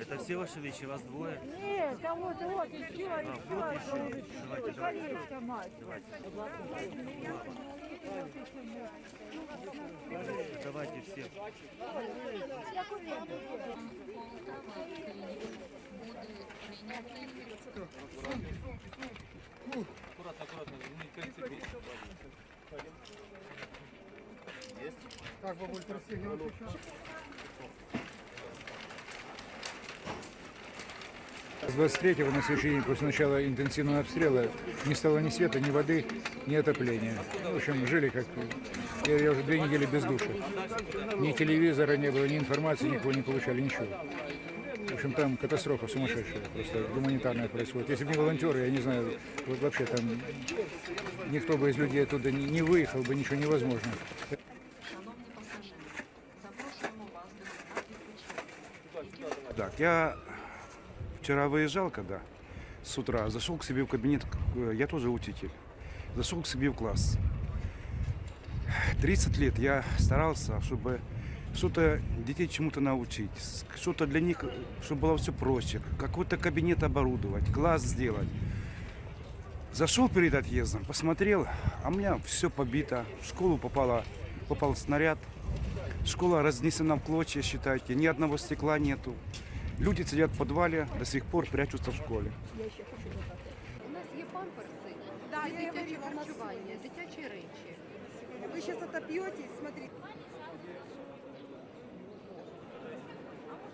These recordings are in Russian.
Это все ваши вещи, вас двое? Нет, там вот, вот, еще, А, еще. вот еще. Давайте, давайте. Колечко, мать. Давайте все. С 23-го на следующий день после начала интенсивного обстрела не стало ни света, ни воды, ни отопления. В общем, жили как... Я, я уже две недели без душа. Ни телевизора не было, ни информации никого не получали, ничего. В общем, там катастрофа сумасшедшая, просто гуманитарная происходит. Если бы не волонтеры, я не знаю, вот вообще там никто бы из людей оттуда не, не выехал бы, ничего невозможно. Шановні пасажири, запрошуємо вас до знак відпочинку. Так, я вчера выезжал, когда с утра, зашел к себе в кабинет, э, я тоже учитель, зашел к себе в класс. 30 лет я старался, чтобы что-то детей чему-то научить, с- что-то для них, чтобы было все проще, какой-то кабинет оборудовать, класс сделать. Зашел перед отъездом, посмотрел, а у меня все побито. В школу попало, попал снаряд. Школа разнесена в клочья, считайте, ни одного стекла нету. Люди сидят в подвале, до сих пор прячутся в школе. У нас є памперси, Да, є я дитяче говорила, у нас харчування, дитячі речі. Вы сейчас отопьетесь, смотрите.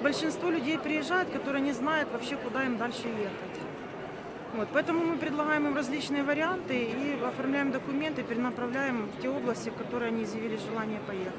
Большинство людей приезжают, которые не знают вообще, куда им дальше ехать. Вот, поэтому мы предлагаем им различные варианты и оформляем документы, перенаправляем в те области, в которые они изъявили желание поехать.